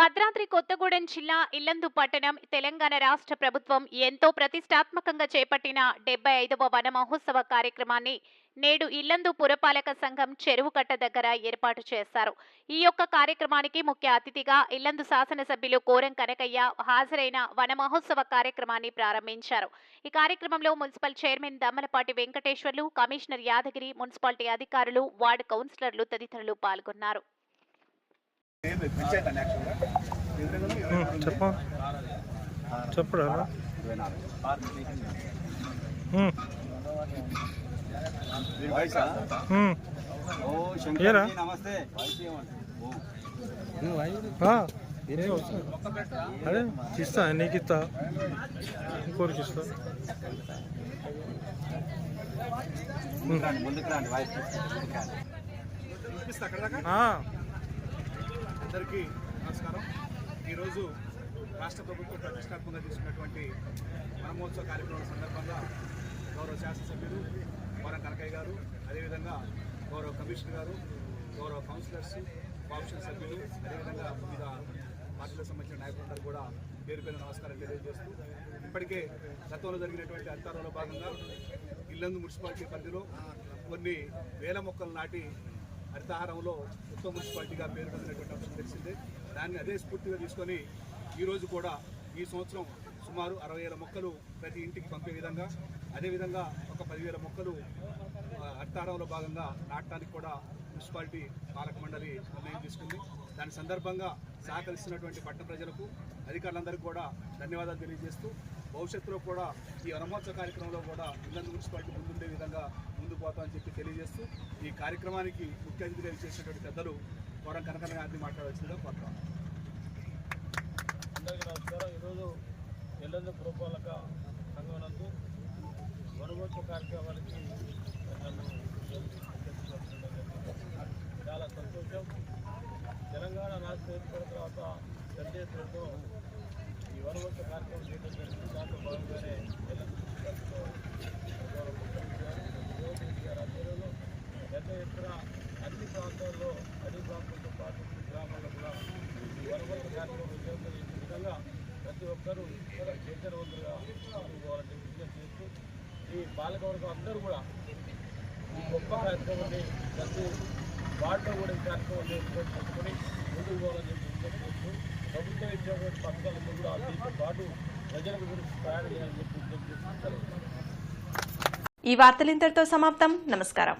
భద్రాద్రి కొత్తగూడెం జిల్లా ఇల్లందు పట్టణం తెలంగాణ రాష్ట్ర ప్రభుత్వం ఎంతో ప్రతిష్టాత్మకంగా చేపట్టిన డెబ్బై ఐదవ వన మహోత్సవ కార్యక్రమాన్ని నేడు ఇల్లందు పురపాలక సంఘం చెరువుకట్ట దగ్గర ఏర్పాటు చేశారు. ఈ యొక్క కార్యక్రమానికి ముఖ్య అతిథిగా ఇల్లందు శాసనసభ్యులు కోరం కనకయ్య హాజరైన వన మహోత్సవ కార్యక్రమాన్ని ప్రారంభించారు. ఈ కార్యక్రమంలో municipal chairman Dammalapati Venkateswarlu commissioner Yadagiri municipality అధికారులు వార్డు కౌన్సిలర్లు తదితరులు పాల్గొన్నారు. చెప్ప. శంకర్ ఏరా? నమస్తే అదే ఇస్తా నీకు ఇస్తా. ఇంకోరికి ఇస్తా. ముందుకు రండి, ముందుకు రండి వాయిస్ ముందుకు రండి. ఆ, అందరికీ నమస్కారం. ఈరోజు రాష్ట్ర ప్రభుత్వం ప్రతిష్టాత్మకంగా తీసుకున్నటువంటి వనమహోత్సవ కార్యక్రమం సందర్భంగా గౌరవ శాసనసభ్యులు వర కనకయ్య గారు అదేవిధంగా గౌరవ కమిషనర్ గారు గౌరవ కౌన్సిలర్స్ కోఆప్షన్ సభ్యులు అదేవిధంగా వివిధ పార్టీలకు సంబంధించిన నాయకులందరూ కూడా పేరు పేరు నమస్కారం తెలియజేస్తూ ఇప్పటికే గతంలో జరిగినటువంటి అంతరంలో భాగంగా ఇల్లందు మున్సిపాలిటీ పరిధిలో కొన్ని వేల మొక్కలు నాటి హరితహారంలో ఉత్తమ మున్సిపాలిటీగా పేరు పొందినటువంటి అంశం తెలిసిందే. దాన్ని అదే స్ఫూర్తిగా తీసుకొని ఈరోజు కూడా ఈ సంవత్సరం సుమారు అరవై వేల మొక్కలు ప్రతి ఇంటికి పంపే విధంగా అదేవిధంగా ఒక పదివేల మొక్కలు హరితహారంలో భాగంగా నాటడానికి కూడా మున్సిపాలిటీ పాలక మండలి నిర్ణయం తీసుకుంది. దాని సందర్భంగా సహకరిస్తున్నటువంటి పట్టణ ప్రజలకు అధికారులందరికీ కూడా ధన్యవాదాలు తెలియజేస్తూ భవిష్యత్తులో కూడా ఈ వనమహోత్సవ కార్యక్రమంలో కూడా ఇల్లందు మున్సిపాలిటీ ముందుండే విధంగా ముందుకు పోతామని చెప్పి తెలియజేస్తూ ఈ కార్యక్రమానికి ముఖ్య అతిథిగా చేసినటువంటి పెద్దలు కోరం కనకన గారిని మాట్లాడవలసిందిగా కోరుతాం అందరికీ నమస్కారం. ఈరోజు ఎల్లందు పురపాలక సంఘం వనభోత్వ కార్యక్రమానికి చాలా సంతోషం. తెలంగాణ రాష్ట్ర ఏర్పడిన తర్వాత పెద్ద ఎత్తులతో ఈ వనభోత్వ కార్యక్రమం చేయడం జరిగింది. దాంట్లో భాగంగానే ఎల్లందు మున్సిపాలిటీలో గౌరవ ముఖ్యమంత్రి గారు, రేవంత్ రెడ్డి గారి ఆధ్వర్యంలో పెద్ద ఎత్తున అన్ని ప్రాంతాల్లో అన్ని ప్రాంతాలతో పాటు గ్రామాల్లో కూడా ఈ వనమోత్సవ కార్యక్రమం విజయవంతం చేసే విధంగా ప్రతి ఒక్కరూ చైతన్యవంతులుగా ముందుకు విజ్ఞప్తి చేస్తూ ఈ బాలకవర్గం అందరూ కూడా ఈ గొప్ప కార్యక్రమాన్ని ప్రతి వార్డులో కూడా ఈ కార్యక్రమం చేసుకొని ముందుకు పోవాలని చెప్పి విజ్ఞప్తి చేస్తూ ప్రభుత్వం ఇచ్చినటువంటి పథకాలతో కూడా దీంతో పాటు ప్రజలకు గురించి ప్రయాణం చేయాలని చెప్పి విజ్ఞప్తి చేస్తూ ఈ వార్తలు ఇంతటితో సమాప్తం. నమస్కారం.